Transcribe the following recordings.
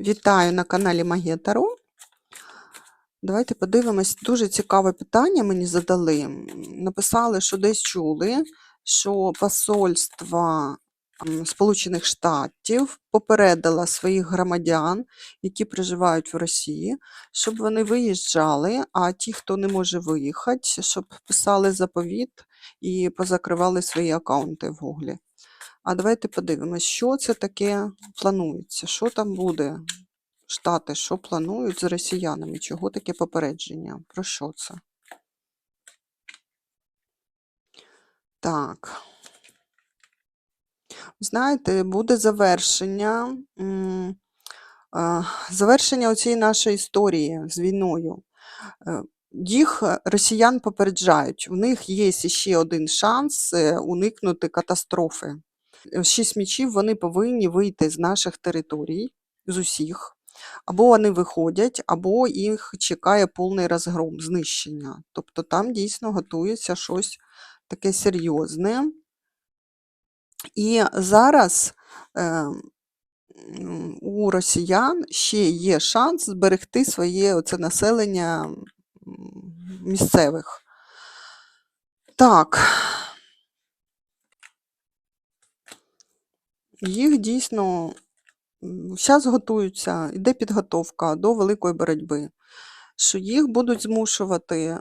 Вітаю на каналі Магія Таро. Давайте подивимось. Дуже цікаве питання мені задали. Написали, що десь чули, що посольство Сполучених Штатів попередило своїх громадян, які проживають в Росії, щоб вони виїжджали, а ті, хто не може виїхати, щоб писали заповіт і позакривали свої аккаунти в Гуглі. А давайте подивимось, що це таке планується, що там буде. Штати, що планують з росіянами? Чого таке попередження? Про що це? Так. Знаєте, буде завершення, завершення цієї нашої історії з війною. Е, Їх е, росіян попереджають, в них є ще один шанс е, уникнути катастрофи. Е, Шість мічів вони повинні вийти з наших територій, з усіх. Або вони виходять, або їх чекає повний розгром, знищення. Тобто там дійсно готується щось таке серйозне. І зараз е, у росіян ще є шанс зберегти своє оце населення місцевих. Так. Їх дійсно зараз готуються, йде підготовка до великої боротьби, що їх будуть змушувати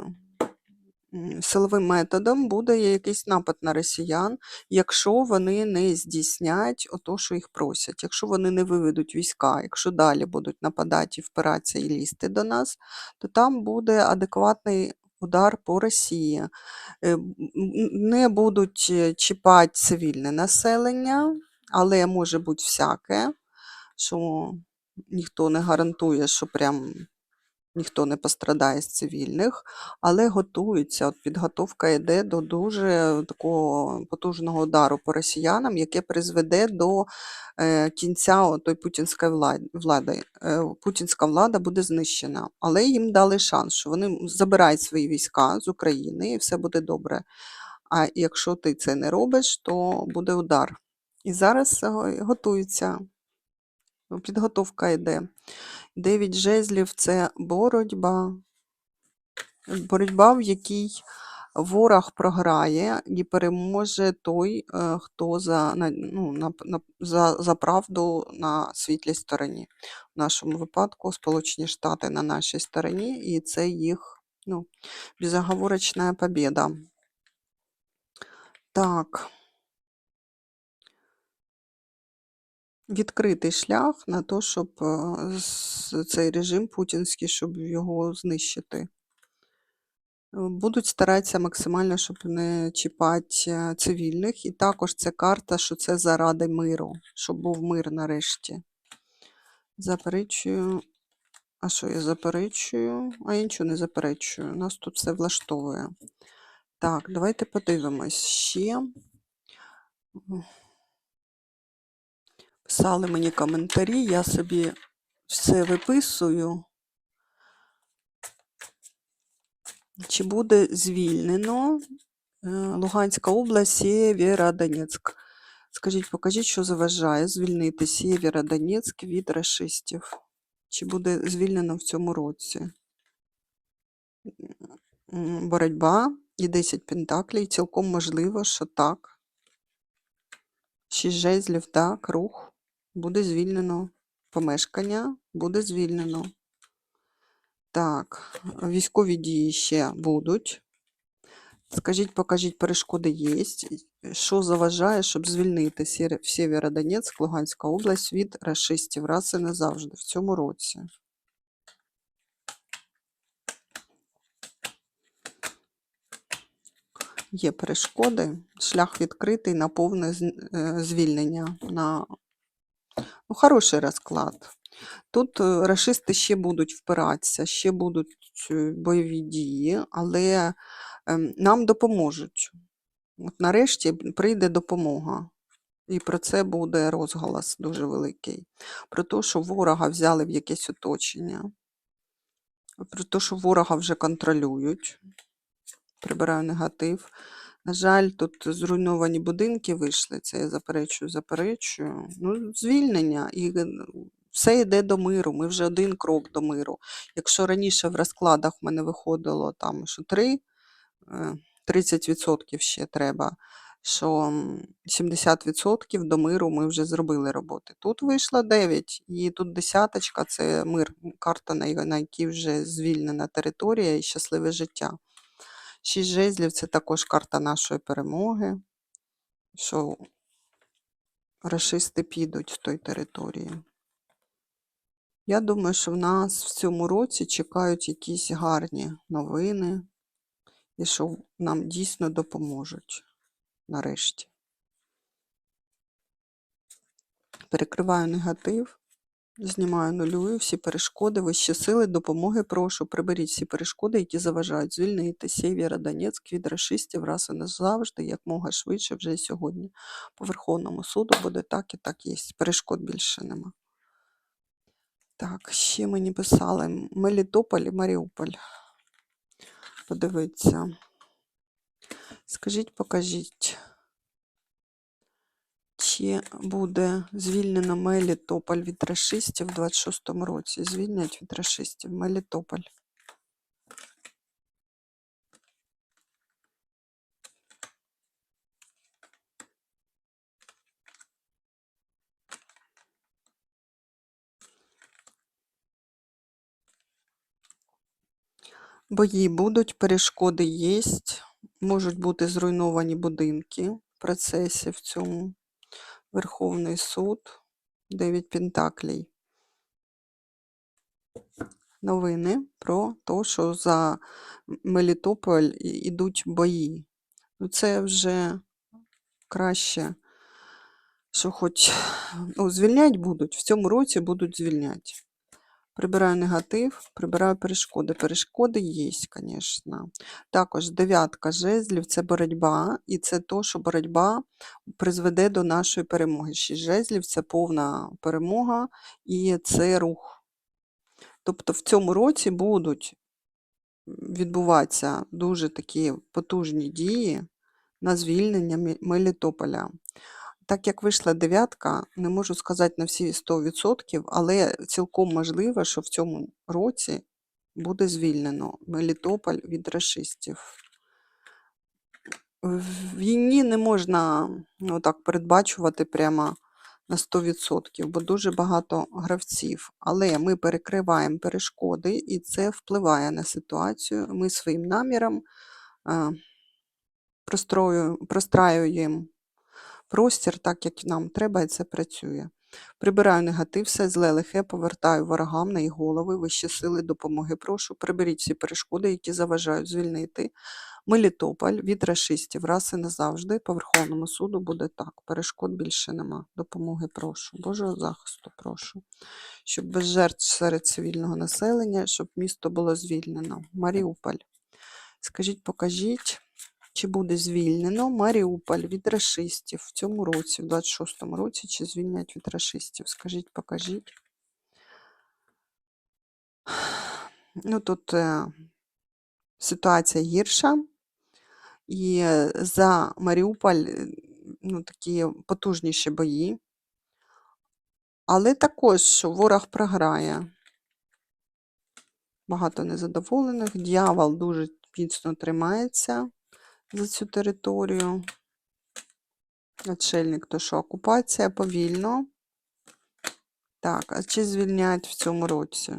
силовим методом, буде якийсь напад на росіян, якщо вони не здійснять ото, що їх просять, якщо вони не виведуть війська, якщо далі будуть нападати і впиратися і лізти до нас, то там буде адекватний удар по Росії. Е, Не будуть е, чіпати цивільне населення, але може бути всяке, що ніхто не гарантує, що прям ніхто не пострадає з цивільних, але готуються. От підготовка йде до дуже такого потужного удару по росіянам, яке призведе до е, кінця отої путінської влади. влади. Е, Путінська влада буде знищена, але їм дали шанс, що вони забирають свої війська з України і все буде добре. А якщо ти це не робиш, то буде удар. І зараз е, готуються. Підготовка йде. Дев'ять жезлів це боротьба. Боротьба, в якій ворог програє і переможе той, е, хто за, ну, на, на, за, за правду на світлій стороні. В нашому випадку Сполучені Штати на нашій стороні, і це їх ну, безоговорочна побіда. Так. Відкритий шлях на те, щоб е, цей режим путінський, щоб його знищити. Будуть старатися максимально, щоб не чіпати е, цивільних. І також це карта, що це заради миру, щоб був мир нарешті. Заперечую. А що я заперечую? А я нічого не заперечую. Нас тут все влаштовує. Так, давайте подивимось ще. Писали мені коментарі, я собі все виписую. Чи буде звільнено е, Луганська область, Сєвєродонецьк? Скажіть, покажіть, що заважає звільнити Сєвєродонецьк від рашистів? Чи буде звільнено в цьому році? Боротьба і 10 пентаклей. Цілком можливо, що так. 6 жезлів, так, рух. Буде звільнено. Помешкання буде звільнено. Так, військові дії ще будуть. Скажіть, покажіть, перешкоди є. Що заважає, щоб звільнити Сєвєродонецьк, Луганська область від рашистів раз і назавжди в цьому році? Є перешкоди, шлях відкритий на повне е, звільнення. На ну, хороший розклад. Тут е, рашисти ще будуть впиратися, ще будуть е, бойові дії, але ем, нам допоможуть. От нарешті прийде допомога. І про це буде розголос дуже великий. Про те, що ворога взяли в якесь оточення, про те, що ворога вже контролюють. Прибираю негатив. На жаль, тут зруйновані будинки вийшли. Це я заперечую, заперечую. Ну, звільнення і е, все йде до миру. Ми вже один крок до миру. Якщо раніше в розкладах в мене виходило там, що 3, е, 30% ще треба, що м, 70% до миру ми вже зробили роботи. Тут вийшло 9, і тут десяточка це мир, карта, на якій вже звільнена територія і щасливе життя. Шість жезлів це також карта нашої перемоги, що рашисти підуть в той території. Я думаю, що в нас в цьому році чекають якісь гарні новини, і що нам дійсно допоможуть нарешті. Перекриваю негатив, знімаю нулюю, всі перешкоди, вищі сили, допомоги прошу. Приберіть всі перешкоди, які заважають звільнити Сєвєра, Донецьк від рашистів раз і назавжди, як мога швидше вже сьогодні. По Верховному суду буде так і так є. Перешкод більше нема. Так, ще мені писали Мелітополь і Маріуполь. Подивіться. Скажіть, покажіть, чи буде звільнено Мелітополь від рашистів в 26-му році? Звільнять від рашистів Мелітополь. Бої будуть, перешкоди є, можуть бути зруйновані будинки в процесі в цьому. Верховний суд, 9 Пентаклей. Новини про те, що за Мелітополь ідуть бої. Ну, це вже краще, що хоч ну, звільнять будуть, в цьому році будуть звільняти. Прибираю негатив, прибираю перешкоди. Перешкоди є, звісно. Також дев'ятка жезлів це боротьба, і це то, що боротьба призведе до нашої перемоги. Шість жезлів це повна перемога і це рух. Тобто в цьому році будуть відбуватися дуже такі потужні дії на звільнення Мелітополя. Так як вийшла дев'ятка, не можу сказати на всі 100%, але цілком можливо, що в цьому році буде звільнено Мелітополь від рашистів. В війні не можна ну, передбачувати прямо на 100%, бо дуже багато гравців. Але ми перекриваємо перешкоди, і це впливає на ситуацію. Ми своїм наміром е, простраюємо простір так, як нам треба, і це працює. Прибираю негатив, все зле лихе, повертаю ворогам на їх голови, вищі сили допомоги. Прошу, приберіть всі перешкоди, які заважають звільнити Мелітополь від рашистів раз і назавжди. По Верховному суду буде так. Перешкод більше нема. Допомоги прошу. Божого захисту прошу. Щоб без жертв серед цивільного населення, щоб місто було звільнено. Маріуполь. Скажіть, покажіть. Чи буде звільнено Маріуполь від рашистів в цьому році, в 26-му році, чи звільнять від рашистів? Скажіть, покажіть. Ну, тут е, ситуація гірша. І за Маріуполь е, ну, такі потужніші бої. Але також ворог програє. Багато незадоволених. Дьявол дуже міцно тримається за цю територію. Отшельник, то що окупація повільно. Так, а чи звільнять в цьому році?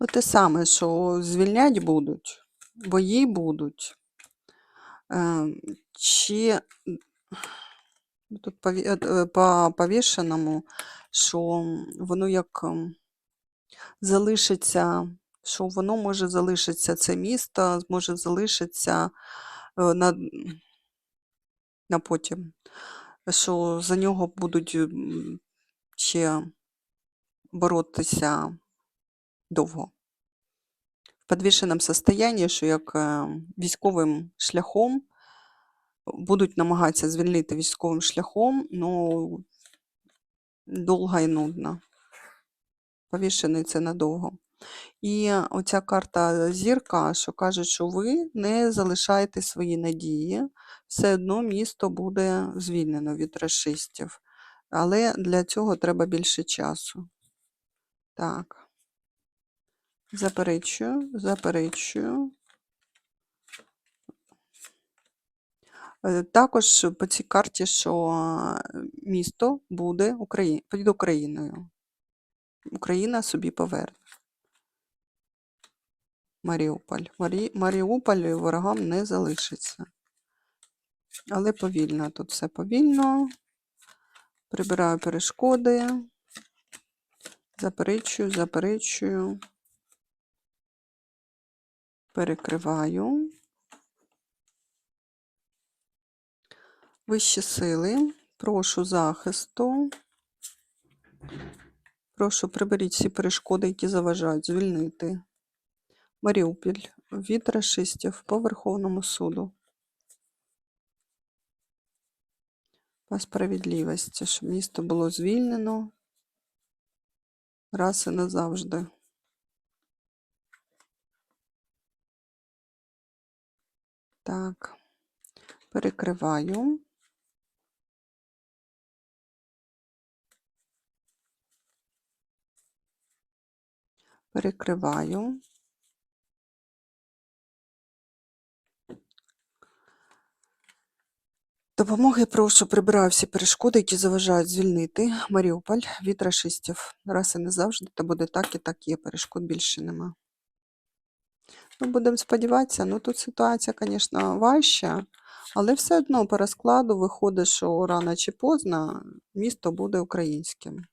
Ну, те саме, що звільнять будуть, бої будуть. Е, чи тут е, е, по повішеному, що воно як залишиться, що воно може залишитися, це місто може залишитися е, на, на потім, що за нього будуть ще боротися довго. В підвішеному состоянні, що як е, військовим шляхом будуть намагатися звільнити військовим шляхом, ну довго і нудно. Повішений це надовго. І оця карта зірка, що каже, що ви не залишаєте свої надії, все одно місто буде звільнено від расистів. Але для цього треба більше часу. Так. Заперечую, заперечую. Е, Також по цій карті, що місто буде Украї... під Україною. Україна собі поверне. Маріуполь. Марі... Маріуполь ворогам не залишиться. Але повільно. Тут все повільно. Прибираю перешкоди. Заперечую, заперечую. Перекриваю. Вищі сили. Прошу захисту. Прошу приберіть всі перешкоди, які заважають звільнити. Маріуполь від рашистів по Верховному суду. По справедливості, щоб місто було звільнено раз і назавжди. Так, перекриваю. Перекриваю. Допомоги прошу прибираю всі перешкоди, які заважають звільнити Маріуполь від рашистів. Раз і не завжди, то буде так і так є, перешкод більше нема. Ну, будемо сподіватися, ну тут ситуація, звісно, важча, але все одно по розкладу виходить, що рано чи поздно місто буде українським.